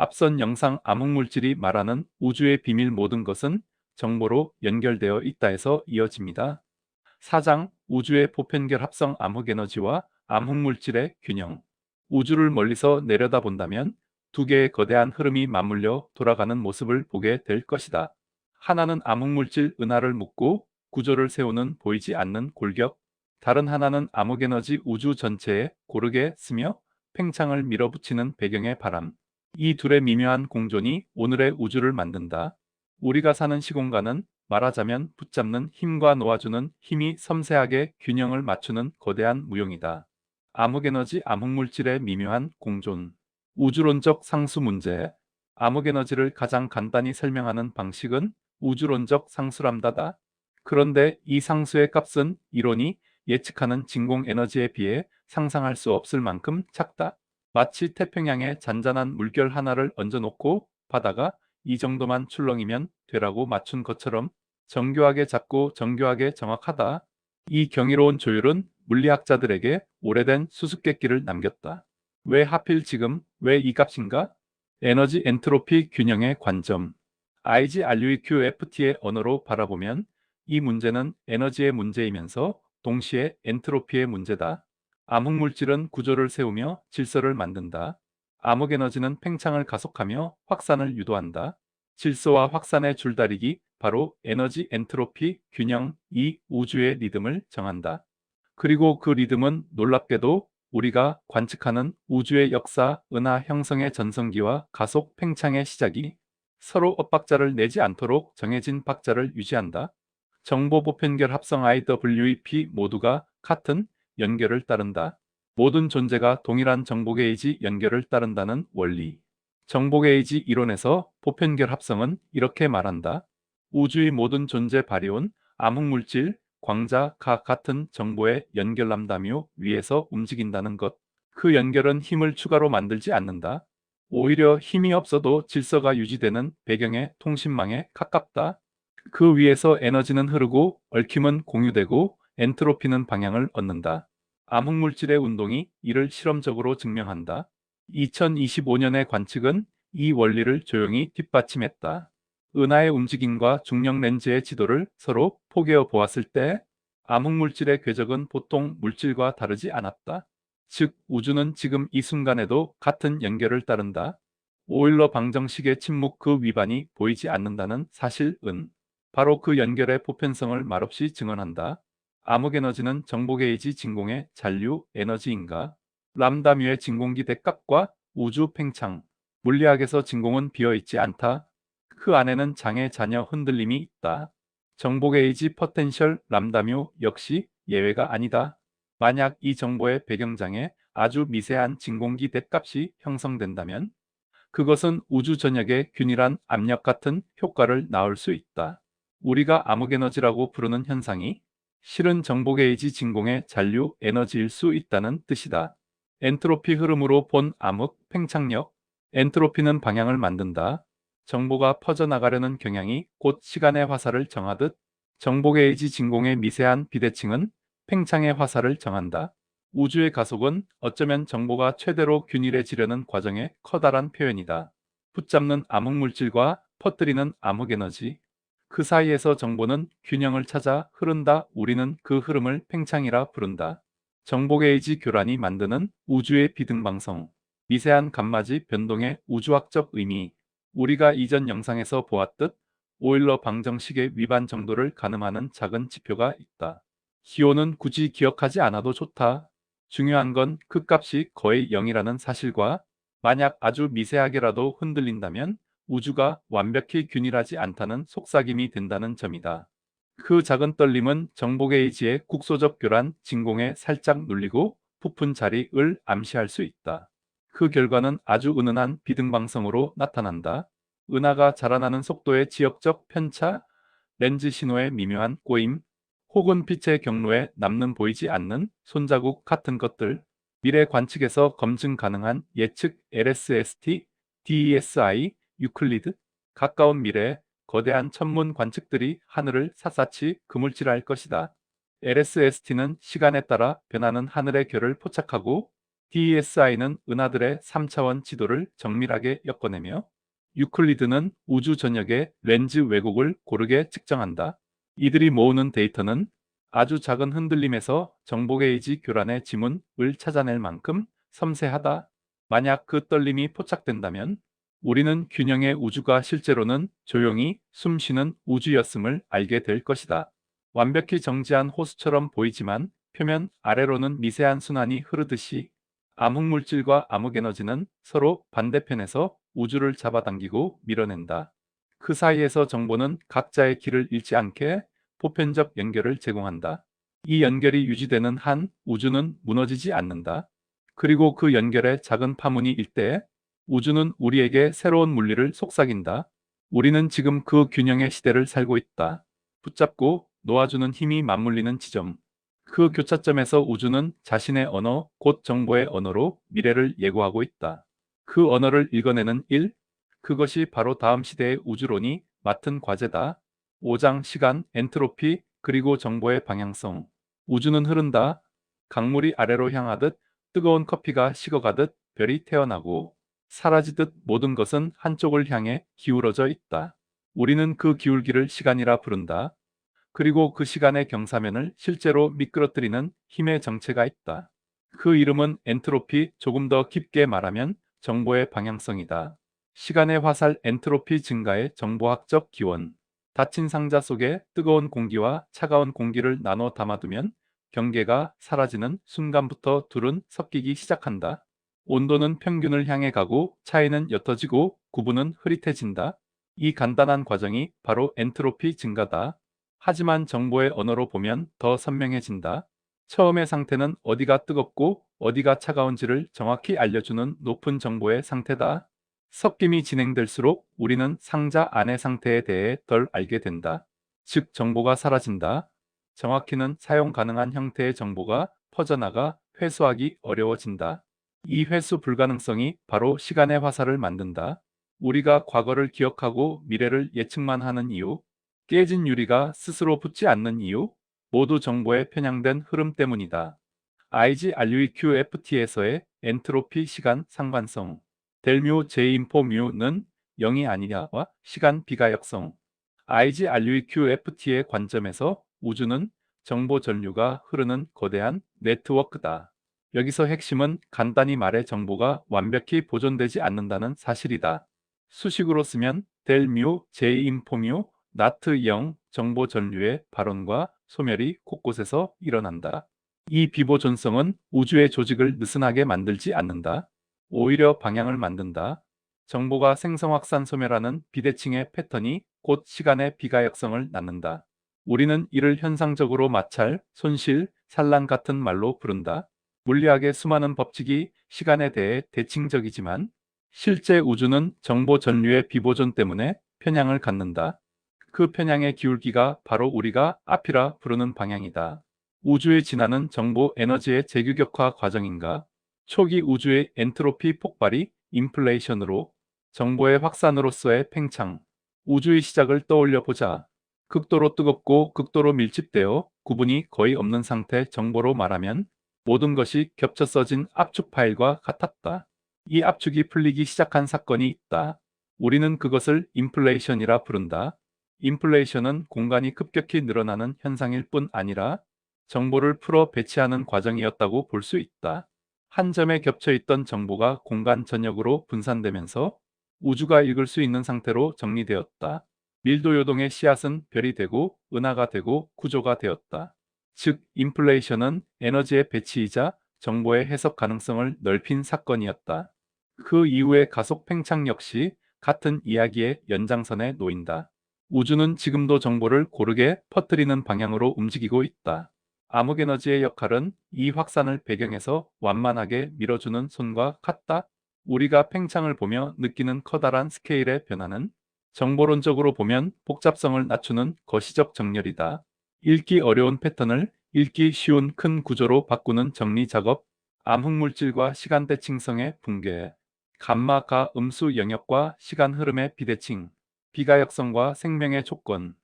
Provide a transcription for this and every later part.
앞선 영상 암흑물질이 말하는 우주의 비밀 모든 것은 정보로 연결되어 있다에서 이어집니다. 4장 우주의 보편결 합성 암흑에너지와 암흑물질의 균형 우주를 멀리서 내려다본다면 두 개의 거대한 흐름이 맞물려 돌아가는 모습을 보게 될 것이다. 하나는 암흑물질 은하를 묶고 구조를 세우는 보이지 않는 골격, 다른 하나는 암흑에너지 우주 전체에 고르게 스며 팽창을 밀어붙이는 배경의 바람. 이 둘의 미묘한 공존이 오늘의 우주를 만든다. 우리가 사는 시공간은 말하자면 붙잡는 힘과 놓아주는 힘이 섬세하게 균형을 맞추는 거대한 무용이다. 암흑에너지 암흑물질의 미묘한 공존. 우주론적 상수 문제. 암흑에너지를 가장 간단히 설명하는 방식은 우주론적 상수람다다. 그런데 이 상수의 값은 이론이 예측하는 진공 에너지에 비해 상상할 수 없을 만큼 작다. 마치 태평양에 잔잔한 물결 하나를 얹어놓고 바다가 이 정도만 출렁이면 되라고 맞춘 것처럼 정교하게 작고 정교하게 정확하다. 이 경이로운 조율은 물리학자들에게 오래된 수수께끼를 남겼다. 왜 하필 지금, 왜 이 값인가? 에너지 엔트로피 균형의 관점. IGRUEQFT의 언어로 바라보면 이 문제는 에너지의 문제이면서 동시에 엔트로피의 문제다. 암흑물질은 구조를 세우며 질서를 만든다. 암흑에너지는 팽창을 가속하며 확산을 유도한다. 질서와 확산의 줄다리기, 바로 에너지 엔트로피 균형, 이 우주의 리듬을 정한다. 그리고 그 리듬은 놀랍게도 우리가 관측하는 우주의 역사, 은하 형성의 전성기와 가속 팽창의 시작이 서로 엇박자를 내지 않도록 정해진 박자를 유지한다. 정보 보편결 합성 IWEP 모두가 같은 연결을 따른다. 모든 존재가 동일한 정보 게이지 연결을 따른다는 원리. 정보 게이지 이론에서 보편결 합성은 이렇게 말한다. 우주의 모든 존재 바리온, 암흑물질, 광자 가 같은 정보의 연결남다며 위에서 움직인다는 것. 그 연결은 힘을 추가로 만들지 않는다. 오히려 힘이 없어도 질서가 유지되는 배경의 통신망에 가깝다. 그 위에서 에너지는 흐르고 얽힘은 공유되고 엔트로피는 방향을 얻는다. 암흑물질의 운동이 이를 실험적으로 증명한다. 2025년의 관측은 이 원리를 조용히 뒷받침했다. 은하의 움직임과 중력 렌즈의 지도를 서로 포개어 보았을 때 암흑물질의 궤적은 보통 물질과 다르지 않았다. 즉 우주는 지금 이 순간에도 같은 연결을 따른다. 오일러 방정식의 침묵 그 위반이 보이지 않는다는 사실은 바로 그 연결의 보편성을 말없이 증언한다. 암흑 에너지는 정보 게이지 진공의 잔류 에너지인가? 람다뮤의 진공기 대값과 우주 팽창. 물리학에서 진공은 비어있지 않다. 그 안에는 장의 자녀 흔들림이 있다. 정보 게이지 퍼텐셜 람다뮤 역시 예외가 아니다. 만약 이 정보의 배경장에 아주 미세한 진공기 대값이 형성된다면 그것은 우주 전역의 균일한 압력 같은 효과를 낳을 수 있다. 우리가 암흑에너지라고 부르는 현상이 실은 정보게이지 진공의 잔류 에너지일 수 있다는 뜻이다. 엔트로피 흐름으로 본 암흑 팽창력 엔트로피는 방향을 만든다. 정보가 퍼져나가려는 경향이 곧 시간의 화살을 정하듯 정보게이지 진공의 미세한 비대칭은 팽창의 화살을 정한다. 우주의 가속은 어쩌면 정보가 최대로 균일해지려는 과정의 커다란 표현이다. 붙잡는 암흑물질과 퍼뜨리는 암흑에너지. 그 사이에서 정보는 균형을 찾아 흐른다. 우리는 그 흐름을 팽창이라 부른다. 정보게이지 교란이 만드는 우주의 비등방성. 미세한 감마지 변동의 우주학적 의미. 우리가 이전 영상에서 보았듯 오일러 방정식의 위반 정도를 가늠하는 작은 지표가 있다. 기호는 굳이 기억하지 않아도 좋다. 중요한 건그 값이 거의 0이라는 사실과 만약 아주 미세하게라도 흔들린다면 우주가 완벽히 균일하지 않다는 속삭임이 된다는 점이다. 그 작은 떨림은 정보게이지의 국소적 교란 진공에 살짝 눌리고 부푼 자리을 암시할 수 있다. 그 결과는 아주 은은한 비등방성으로 나타난다. 은하가 자라나는 속도의 지역적 편차, 렌즈 신호의 미묘한 꼬임, 혹은 빛의 경로에 남는 보이지 않는 손자국 같은 것들, 미래 관측에서 검증 가능한 예측 LSST, DESI, 유클리드, 가까운 미래 거대한 천문 관측들이 하늘을 샅샅이 그물질할 것이다. LSST는 시간에 따라 변하는 하늘의 결을 포착하고 DSI는 은하들의 3차원 지도를 정밀하게 엮어내며 유클리드는 우주 전역의 렌즈 왜곡을 고르게 측정한다. 이들이 모으는 데이터는 아주 작은 흔들림에서 정보 게이지 교란의 지문을 찾아낼 만큼 섬세하다. 만약 그 떨림이 포착된다면 우리는 균형의 우주가 실제로는 조용히 숨쉬는 우주였음을 알게 될 것이다. 완벽히 정지한 호수처럼 보이지만 표면 아래로는 미세한 순환이 흐르듯이 암흑물질과 암흑에너지는 서로 반대편에서 우주를 잡아당기고 밀어낸다. 그 사이에서 정보는 각자의 길을 잃지 않게 보편적 연결을 제공한다. 이 연결이 유지되는 한 우주는 무너지지 않는다. 그리고 그 연결에 작은 파문이 일때 우주는 우리에게 새로운 물리를 속삭인다. 우리는 지금 그 균형의 시대를 살고 있다. 붙잡고 놓아주는 힘이 맞물리는 지점. 그 교차점에서 우주는 자신의 언어, 곧 정보의 언어로 미래를 예고하고 있다. 그 언어를 읽어내는 일, 그것이 바로 다음 시대의 우주론이 맡은 과제다. 5장 시간, 엔트로피, 그리고 정보의 방향성. 우주는 흐른다. 강물이 아래로 향하듯 뜨거운 커피가 식어가듯 별이 태어나고 사라지듯 모든 것은 한쪽을 향해 기울어져 있다. 우리는 그 기울기를 시간이라 부른다. 그리고 그 시간의 경사면을 실제로 미끄러뜨리는 힘의 정체가 있다. 그 이름은 엔트로피, 조금 더 깊게 말하면 정보의 방향성이다. 시간의 화살 엔트로피 증가의 정보학적 기원. 닫힌 상자 속에 뜨거운 공기와 차가운 공기를 나눠 담아두면 경계가 사라지는 순간부터 둘은 섞이기 시작한다. 온도는 평균을 향해 가고 차이는 옅어지고 구분은 흐릿해진다. 이 간단한 과정이 바로 엔트로피 증가다. 하지만 정보의 언어로 보면 더 선명해진다. 처음의 상태는 어디가 뜨겁고 어디가 차가운지를 정확히 알려주는 높은 정보의 상태다. 섞임이 진행될수록 우리는 상자 안의 상태에 대해 덜 알게 된다. 즉 정보가 사라진다. 정확히는 사용 가능한 형태의 정보가 퍼져나가 회수하기 어려워진다. 이 회수 불가능성이 바로 시간의 화살을 만든다. 우리가 과거를 기억하고 미래를 예측만 하는 이유, 깨진 유리가 스스로 붙지 않는 이유, 모두 정보의 편향된 흐름 때문이다. IGRUEQFT에서의 엔트로피 시간 상관성 델뮤 제인포 뮤는 0이 아니냐와 시간 비가역성 IGRUEQFT의 관점에서 우주는 정보 전류가 흐르는 거대한 네트워크다. 여기서 핵심은 간단히 말해 정보가 완벽히 보존되지 않는다는 사실이다. 수식으로 쓰면 델뮤 제인포뮤 나트 0 정보 전류의 발원과 소멸이 곳곳에서 일어난다. 이 비보존성은 우주의 조직을 느슨하게 만들지 않는다. 오히려 방향을 만든다. 정보가 생성 확산 소멸하는 비대칭의 패턴이 곧 시간의 비가역성을 낳는다. 우리는 이를 현상적으로 마찰, 손실, 산란 같은 말로 부른다. 물리학의 수많은 법칙이 시간에 대해 대칭적이지만 실제 우주는 정보 전류의 비보존 때문에 편향을 갖는다. 그 편향의 기울기가 바로 우리가 앞이라 부르는 방향이다. 우주의 진화는 정보 에너지의 재규격화 과정인가? 초기 우주의 엔트로피 폭발이 인플레이션으로 정보의 확산으로서의 팽창, 우주의 시작을 떠올려 보자. 극도로 뜨겁고 극도로 밀집되어 구분이 거의 없는 상태 정보로 말하면 모든 것이 겹쳐 써진 압축 파일과 같았다. 이 압축이 풀리기 시작한 사건이 있다. 우리는 그것을 인플레이션이라 부른다. 인플레이션은 공간이 급격히 늘어나는 현상일 뿐 아니라 정보를 풀어 배치하는 과정이었다고 볼 수 있다. 한 점에 겹쳐 있던 정보가 공간 전역으로 분산되면서 우주가 읽을 수 있는 상태로 정리되었다. 밀도 요동의 씨앗은 별이 되고 은하가 되고 구조가 되었다. 즉, 인플레이션은 에너지의 배치이자 정보의 해석 가능성을 넓힌 사건이었다. 그 이후의 가속 팽창 역시 같은 이야기의 연장선에 놓인다. 우주는 지금도 정보를 고르게 퍼뜨리는 방향으로 움직이고 있다. 암흑에너지의 역할은 이 확산을 배경에서 완만하게 밀어주는 손과 같다. 우리가 팽창을 보며 느끼는 커다란 스케일의 변화는 정보론적으로 보면 복잡성을 낮추는 거시적 정렬이다. 읽기 어려운 패턴을 읽기 쉬운 큰 구조로 바꾸는 정리 작업, 암흑물질과 시간대칭성의 붕괴, 감마가 음수 영역과 시간 흐름의 비대칭, 비가역성과 생명의 조건.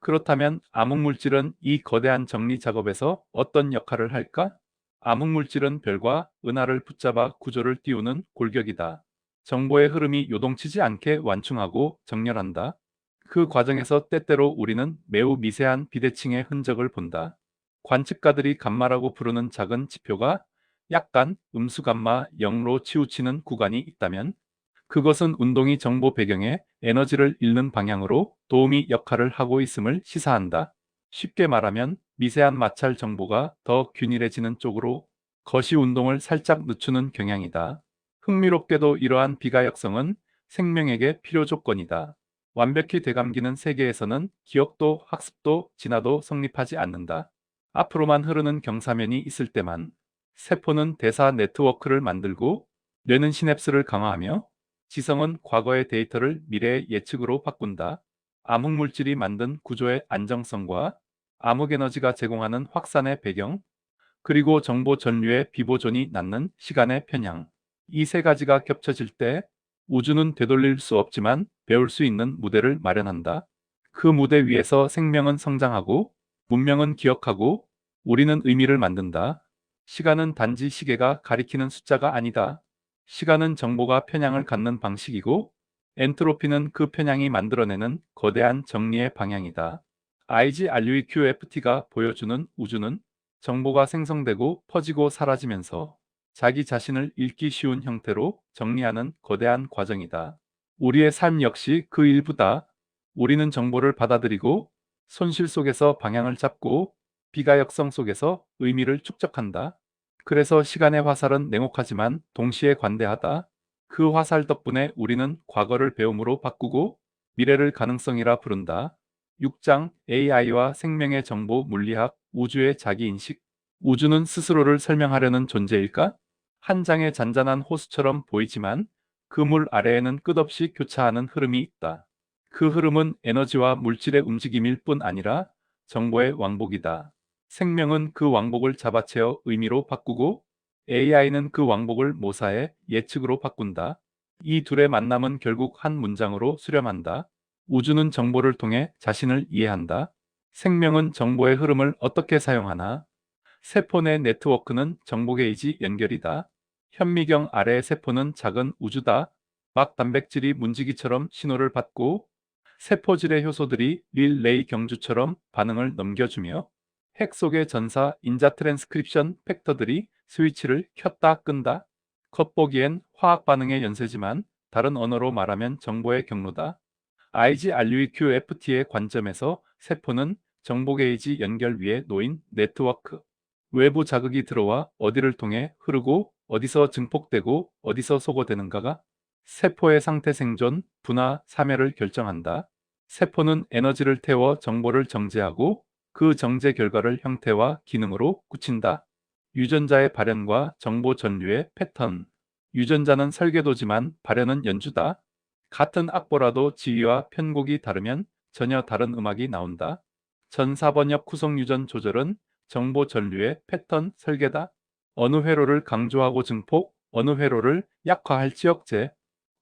그렇다면 암흑물질은 이 거대한 정리 작업에서 어떤 역할을 할까? 암흑물질은 별과 은하를 붙잡아 구조를 띄우는 골격이다. 정보의 흐름이 요동치지 않게 완충하고 정렬한다. 그 과정에서 때때로 우리는 매우 미세한 비대칭의 흔적을 본다. 관측가들이 감마라고 부르는 작은 지표가 약간 음수감마 0로 치우치는 구간이 있다면 그것은 운동이 정보 배경에 에너지를 잃는 방향으로 도우미 역할을 하고 있음을 시사한다. 쉽게 말하면 미세한 마찰 정보가 더 균일해지는 쪽으로 거시 운동을 살짝 늦추는 경향이다. 흥미롭게도 이러한 비가역성은 생명에게 필요 조건이다. 완벽히 되감기는 세계에서는 기억도 학습도 진화도 성립하지 않는다. 앞으로만 흐르는 경사면이 있을 때만 세포는 대사 네트워크를 만들고 뇌는 시냅스를 강화하며 지성은 과거의 데이터를 미래의 예측으로 바꾼다. 암흑물질이 만든 구조의 안정성과 암흑에너지가 제공하는 확산의 배경, 그리고 정보 전류의 비보존이 낳는 시간의 편향. 이 세 가지가 겹쳐질 때 우주는 되돌릴 수 없지만 배울 수 있는 무대를 마련한다. 그 무대 위에서 생명은 성장하고 문명은 기억하고 우리는 의미를 만든다. 시간은 단지 시계가 가리키는 숫자가 아니다. 시간은 정보가 편향을 갖는 방식이고 엔트로피는 그 편향이 만들어내는 거대한 정리의 방향이다. IGRUEQFT가 보여주는 우주는 정보가 생성되고 퍼지고 사라지면서 자기 자신을 읽기 쉬운 형태로 정리하는 거대한 과정이다. 우리의 삶 역시 그 일부다. 우리는 정보를 받아들이고 손실 속에서 방향을 잡고 비가역성 속에서 의미를 축적한다. 그래서 시간의 화살은 냉혹하지만 동시에 관대하다. 그 화살 덕분에 우리는 과거를 배움으로 바꾸고 미래를 가능성이라 부른다. 6장 AI와 생명의 정보 물리학 우주의 자기인식 우주는 스스로를 설명하려는 존재일까? 한 장의 잔잔한 호수처럼 보이지만 그 물 아래에는 끝없이 교차하는 흐름이 있다. 그 흐름은 에너지와 물질의 움직임일 뿐 아니라 정보의 왕복이다. 생명은 그 왕복을 잡아채어 의미로 바꾸고 AI는 그 왕복을 모사해 예측으로 바꾼다. 이 둘의 만남은 결국 한 문장으로 수렴한다. 우주는 정보를 통해 자신을 이해한다. 생명은 정보의 흐름을 어떻게 사용하나? 세포 내 네트워크는 정보 게이지 연결이다. 현미경 아래의 세포는 작은 우주다. 막 단백질이 문지기처럼 신호를 받고 세포질의 효소들이 릴레이 경주처럼 반응을 넘겨주며 핵 속의 전사 인자 트랜스크립션 팩터들이 스위치를 켰다 끈다. 겉보기엔 화학 반응의 연쇄지만 다른 언어로 말하면 정보의 경로다. IGRUEQFT의 관점에서 세포는 정보 게이지 연결 위에 놓인 네트워크. 외부 자극이 들어와 어디를 통해 흐르고 어디서 증폭되고 어디서 소거되는가가 세포의 상태 생존, 분화, 사멸을 결정한다. 세포는 에너지를 태워 정보를 정제하고 그 정제 결과를 형태와 기능으로 굳힌다. 유전자의 발현과 정보 전류의 패턴. 유전자는 설계도지만 발현은 연주다. 같은 악보라도 지위와 편곡이 다르면 전혀 다른 음악이 나온다. 전사번역 구성 유전 조절은 정보 전류의 패턴 설계다. 어느 회로를 강조하고 증폭, 어느 회로를 약화할지 억제,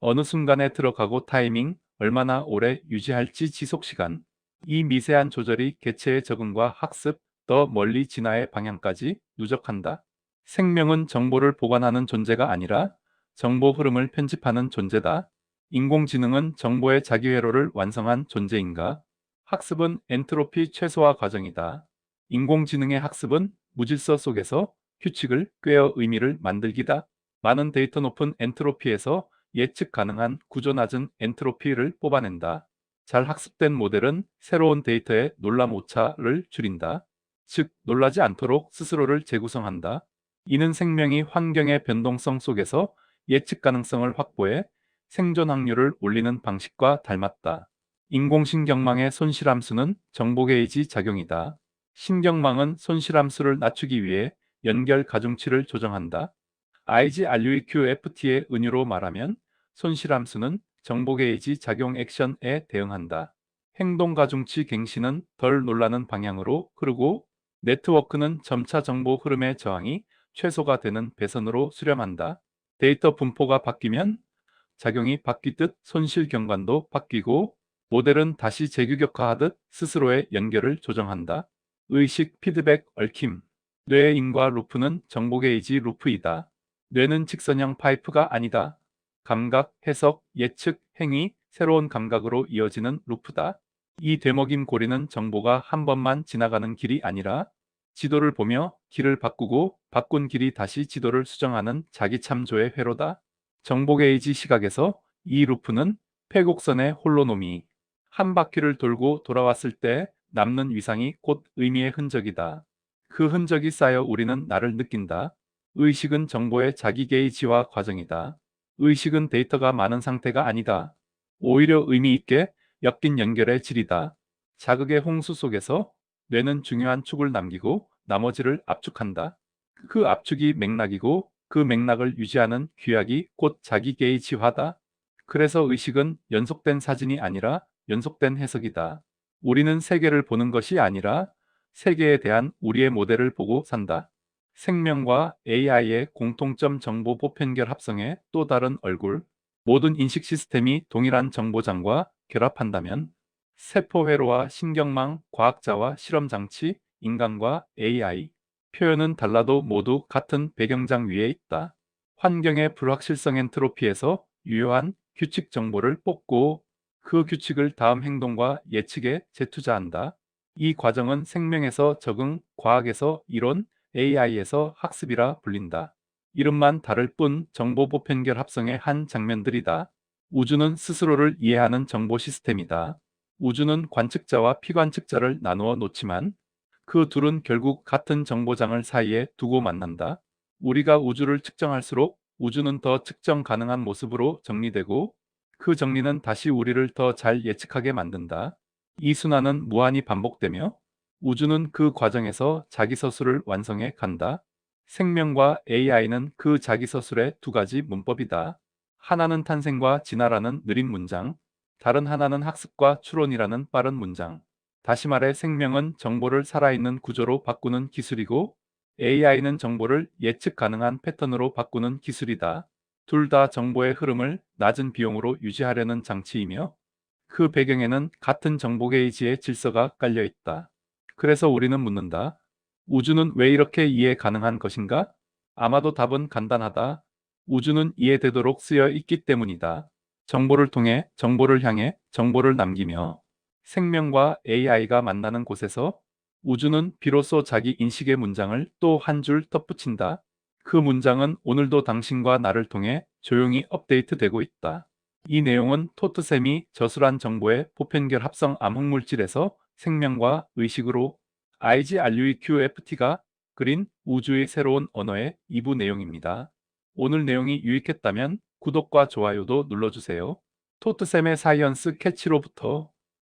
어느 순간에 들어가고 타이밍, 얼마나 오래 유지할지 지속시간. 이 미세한 조절이 개체의 적응과 학습, 더 멀리 진화의 방향까지 누적한다. 생명은 정보를 보관하는 존재가 아니라 정보 흐름을 편집하는 존재다. 인공지능은 정보의 자기 회로를 완성한 존재인가? 학습은 엔트로피 최소화 과정이다. 인공지능의 학습은 무질서 속에서 규칙을 꿰어 의미를 만들기다. 많은 데이터 높은 엔트로피에서 예측 가능한 구조 낮은 엔트로피를 뽑아낸다. 잘 학습된 모델은 새로운 데이터의 놀람 오차를 줄인다. 즉, 놀라지 않도록 스스로를 재구성한다. 이는 생명이 환경의 변동성 속에서 예측 가능성을 확보해 생존 확률을 올리는 방식과 닮았다. 인공신경망의 손실함수는 정보 게이지 작용이다. 신경망은 손실함수를 낮추기 위해 연결 가중치를 조정한다. IGRUEQFT의 은유로 말하면 손실함수는 정보 게이지 작용 액션에 대응한다. 행동 가중치 갱신은 덜 놀라는 방향으로 흐르고 네트워크는 점차 정보 흐름의 저항이 최소가 되는 배선으로 수렴한다. 데이터 분포가 바뀌면 작용이 바뀌듯 손실 경관도 바뀌고 모델은 다시 재규격화하듯 스스로의 연결을 조정한다. 의식, 피드백, 얽힘 뇌의 인과 루프는 정보 게이지 루프이다. 뇌는 직선형 파이프가 아니다. 감각, 해석, 예측, 행위, 새로운 감각으로 이어지는 루프다. 이 되먹임 고리는 정보가 한 번만 지나가는 길이 아니라 지도를 보며 길을 바꾸고 바꾼 길이 다시 지도를 수정하는 자기 참조의 회로다. 정보 게이지 시각에서 이 루프는 폐곡선의 홀로노미. 한 바퀴를 돌고 돌아왔을 때 남는 위상이 곧 의미의 흔적이다. 그 흔적이 쌓여 우리는 나를 느낀다. 의식은 정보의 자기 게이지화 과정이다. 의식은 데이터가 많은 상태가 아니다. 오히려 의미 있게 엮인 연결의 질이다. 자극의 홍수 속에서 뇌는 중요한 축을 남기고 나머지를 압축한다. 그 압축이 맥락이고 그 맥락을 유지하는 규약이 곧 자기 게이지화다. 그래서 의식은 연속된 사진이 아니라 연속된 해석이다. 우리는 세계를 보는 것이 아니라 세계에 대한 우리의 모델을 보고 산다. 생명과 AI의 공통점 정보 보편결 합성의 또 다른 얼굴. 모든 인식 시스템이 동일한 정보장과 결합한다면 세포 회로와 신경망, 과학자와 실험 장치, 인간과 AI. 표현은 달라도 모두 같은 배경장 위에 있다. 환경의 불확실성 엔트로피에서 유효한 규칙 정보를 뽑고 그 규칙을 다음 행동과 예측에 재투자한다. 이 과정은 생명에서 적응, 과학에서 이론, AI에서 학습이라 불린다. 이름만 다를 뿐 정보 보편결 합성의 한 장면들이다. 우주는 스스로를 이해하는 정보 시스템이다. 우주는 관측자와 피관측자를 나누어 놓지만 그 둘은 결국 같은 정보장을 사이에 두고 만난다. 우리가 우주를 측정할수록 우주는 더 측정 가능한 모습으로 정리되고 그 정리는 다시 우리를 더 잘 예측하게 만든다. 이 순환은 무한히 반복되며 우주는 그 과정에서 자기 서술을 완성해 간다. 생명과 AI는 그 자기 서술의 두 가지 문법이다. 하나는 탄생과 진화라는 느린 문장, 다른 하나는 학습과 추론이라는 빠른 문장. 다시 말해 생명은 정보를 살아있는 구조로 바꾸는 기술이고 AI는 정보를 예측 가능한 패턴으로 바꾸는 기술이다. 둘 다 정보의 흐름을 낮은 비용으로 유지하려는 장치이며 그 배경에는 같은 정보 게이지의 질서가 깔려 있다. 그래서 우리는 묻는다. 우주는 왜 이렇게 이해 가능한 것인가? 아마도 답은 간단하다. 우주는 이해되도록 쓰여 있기 때문이다. 정보를 통해 정보를 향해 정보를 남기며 생명과 AI가 만나는 곳에서 우주는 비로소 자기 인식의 문장을 또 한 줄 덧붙인다. 그 문장은 오늘도 당신과 나를 통해 조용히 업데이트되고 있다. 이 내용은 토트셈이 저술한 정보의 보편결 합성 암흑물질에서 생명과 의식으로 IGRUEQFT가 그린 우주의 새로운 언어의 2부 내용입니다. 오늘 내용이 유익했다면 구독과 좋아요도 눌러주세요. 토트셈의 사이언스 캐치로부터